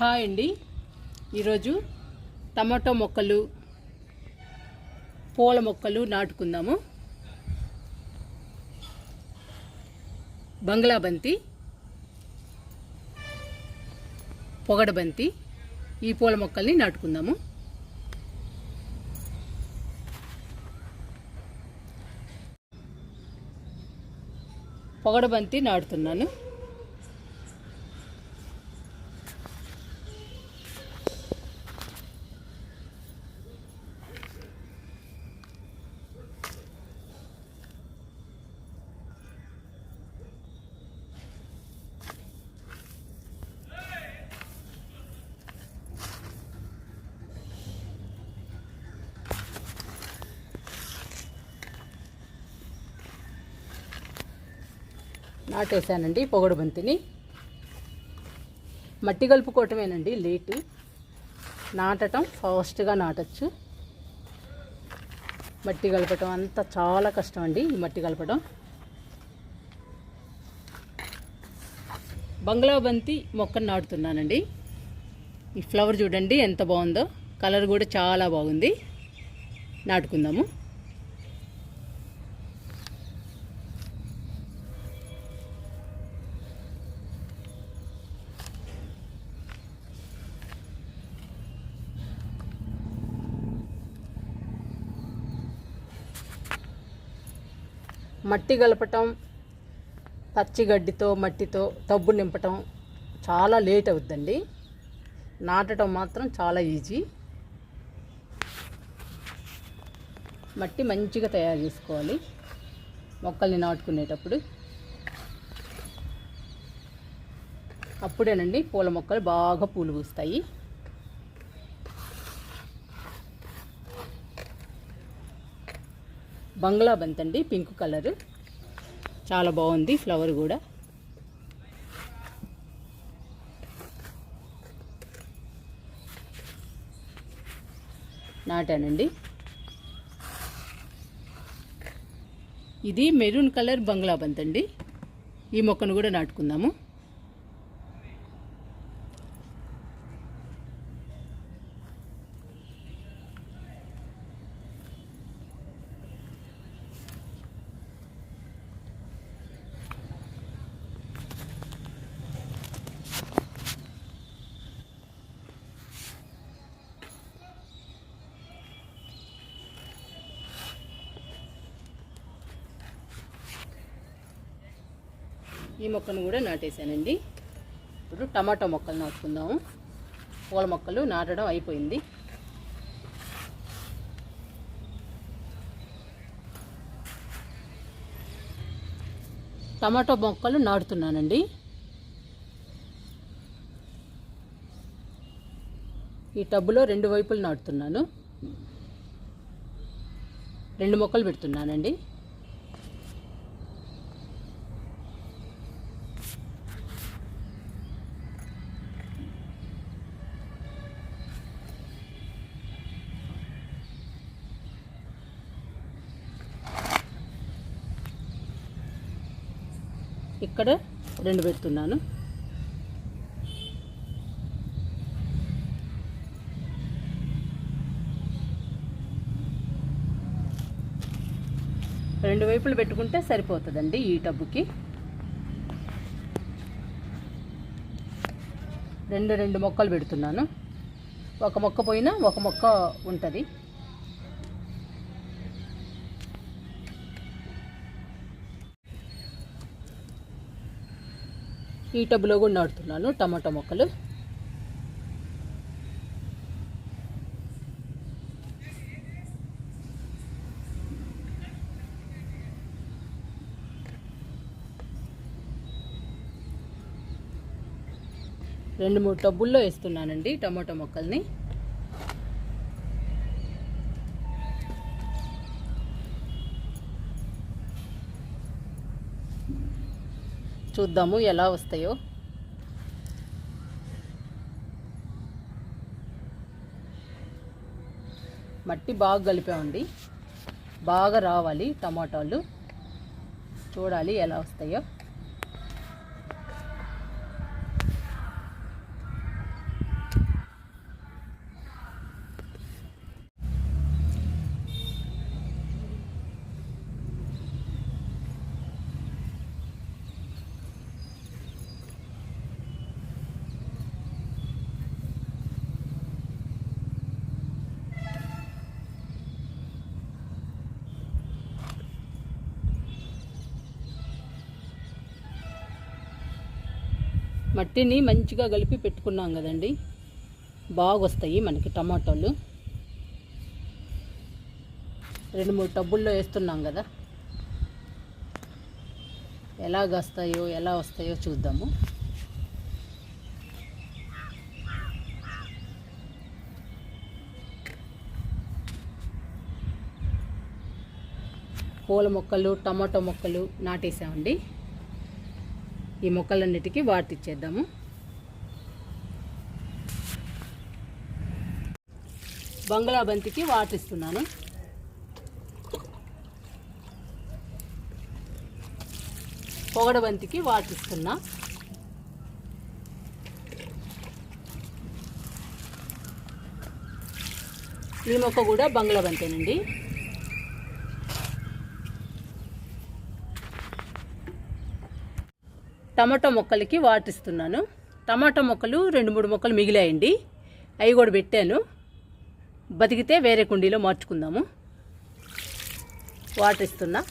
Hi అండి ఈరోజు tomato మొక్కలు పూల మొక్కలు నాటుకుందాము. బంగ్లాబంతి పొగడబంతి ఈ పూల మొక్కల్ని నాటుకుందాము. పొగడబంతి నాటుతున్నాను. నాటేశానండి పొగడు బంతిని మట్టి కలుపుకోవటమేనండి లేటు. నాటటం ఫాస్ట్గా నాటచ్చు. మట్టి కలపటం అంతా చాలా కష్టం అండి ఈ మట్టి కలపడం బంగ్లా బంతి మొక్కను నాటుతున్నానండి. ఈ ఫ్లవర్ చూడండి ఎంత బాగుందో. కలర్ కూడా చాలా బాగుంది. నాటుకుందాము. మట్టి గలపటం పచ్చిగడ్డితో మట్టితో టబ్బు నింపటం చాలా లేట్ అవుద్దండి. నాటడం మాత్రం చాలా ఈజీ. మట్టి మంచిగా తయారు చేసుకోవాలి. మొక్కల్ని నాటుకునేటప్పుడు. అప్పుడేనండి పూల మొక్కలు బాగా పూలు పూస్తాయి. బంగ్లా బంత్ అండి పింక్ కలర్. చాలా బాగుంది ఫ్లవర్ కూడా. నాటానండి. ఇది మెరూన్ కలర్ బంగ్లా బంత్ అండి. ఈ మొక్కను కూడా నాటుకుందాము. ఈ మొక్కను కూడా నాటేశానండి. ఇప్పుడు టమాటా మొక్కలు నాటుకుందాము. పూల మొక్కలు నాటడం అయిపోయింది. టమాటో మొక్కలు నాటుతున్నానండి. ఈ టబ్బులో రెండు వైపులు నాటుతున్నాను. రెండు మొక్కలు పెడుతున్నానండి. ఇక్కడ రెండు పెడుతున్నాను. రెండు వైపులు పెట్టుకుంటే సరిపోతుందండి ఈ టబ్బుకి. రెండు రెండు మొక్కలు పెడుతున్నాను. ఒక మొక్క పోయినా ఒక మొక్క ఉంటుంది. ఈ టబ్లో కూడా నాటుతున్నాను టమాటా మొక్కలు. రెండు మూడు టబ్బుల్లో వేస్తున్నానండి టమాటా మొక్కల్ని. చూద్దాము ఎలా వస్తాయో. మట్టి బాగా కలిపామండి. బాగా రావాలి టమాటాలు. చూడాలి ఎలా వస్తాయో. మట్టిని మంచిగా కలిపి పెట్టుకున్నాం కదండి. బాగా వస్తాయి మనకి టమాటోలు. రెండు మూడు టబ్బుల్లో వేస్తున్నాం కదా. ఎలా వస్తాయో ఎలా వస్తాయో చూద్దాము. పూల మొక్కలు టమాటో మొక్కలు నాటేసామండి. ఈ మొక్కలన్నిటికీ వాటిచ్చేద్దాము బంగ్లాబంతికి వాటిస్తున్నాను పొగడబంతికి వాటిస్తున్నా ఈ మొక్క కూడా బంగ్లాబంతేనండి టమాటో మొక్కలకి వాటిస్తున్నాను. టమాటో మొక్కలు రెండు మూడు మొక్కలు మిగిలాయండి. అవి కూడా పెట్టాను. బతికితే వేరే కుండీలో మార్చుకుందాము. వాటర్ ఇస్తున్నా